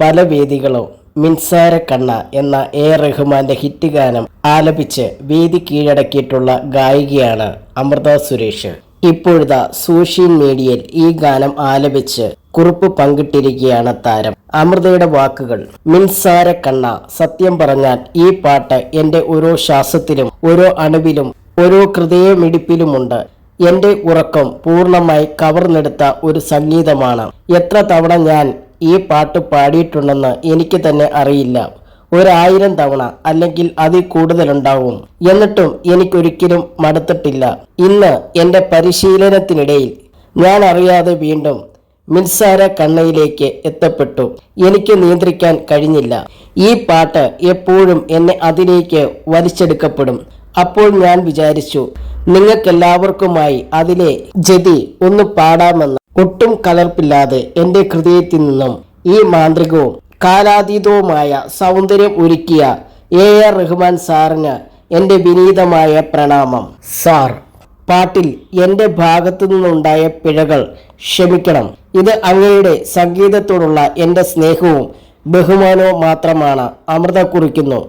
പല വേദികളോ മിൻസാര കണ്ണ എന്ന എ റഹ്മാന്റെ ഹിറ്റ് ഗാനം ആലപിച്ച് വേദി കീഴടക്കിയിട്ടുള്ള ഗായികയാണ് അമൃത സുരേഷ്. ഇപ്പോഴത്തെ സോഷ്യൽ മീഡിയയിൽ ഈ ഗാനം ആലപിച്ച് കുറിപ്പ് പങ്കിട്ടിരിക്കുകയാണ് താരം. അമൃതയുടെ വാക്കുകൾ മിൻസാര കണ്ണ സത്യം പറഞ്ഞാൽ ഈ പാട്ട് എന്റെ ഓരോ ശ്വാസത്തിലും ഓരോ അണുവിലും ഓരോ ഹൃദയമിടിപ്പിലുമുണ്ട്. എന്റെ ഉറക്കം പൂർണമായി കവർന്നെടുത്ത ഒരു സംഗീതമാണ്. എത്ര തവണ ഞാൻ ഈ പാട്ട് പാടിയിട്ടുണ്ടെന്ന് എനിക്ക് തന്നെ അറിയില്ല. ഒരായിരം തവണ അല്ലെങ്കിൽ അതിൽ കൂടുതലുണ്ടാവും. എന്നിട്ടും എനിക്കൊരിക്കലും മടുത്തിട്ടില്ല. ഇന്ന് എന്റെ പരിശീലനത്തിനിടയിൽ ഞാൻ അറിയാതെ വീണ്ടും മിൻസാര കണ്ണയിലേക്ക് എത്തപ്പെട്ടു. എനിക്ക് നിയന്ത്രിക്കാൻ കഴിഞ്ഞില്ല. ഈ പാട്ട് എപ്പോഴും എന്നെ അതിലേക്ക് വലിച്ചെടുക്കപ്പെടും. അപ്പോൾ ഞാൻ വിചാരിച്ചു നിങ്ങൾക്കെല്ലാവർക്കുമായി അതിലെ ജതി ഒന്ന് പാടാമെന്ന്. ഒട്ടും കലർപ്പില്ലാതെ എന്റെ ഹൃദയത്തിൽ നിന്നും ഈ മാന്ത്രികവും കാലാതീതവുമായ സൗന്ദര്യം ഒരുക്കിയ എ ആർ റഹ്മാൻ സാറിന് എന്റെ വിനീതമായ പ്രണാമം. സാർ പാട്ടിൽ എന്റെ ഭാഗത്തു നിന്നുണ്ടായ പിഴകൾ ക്ഷമിക്കണം. ഇത് അങ്ങയുടെ സംഗീതത്തോടുള്ള എന്റെ സ്നേഹവും ബഹുമാനവും മാത്രമാണ് അമൃത കുറിക്കുന്നു.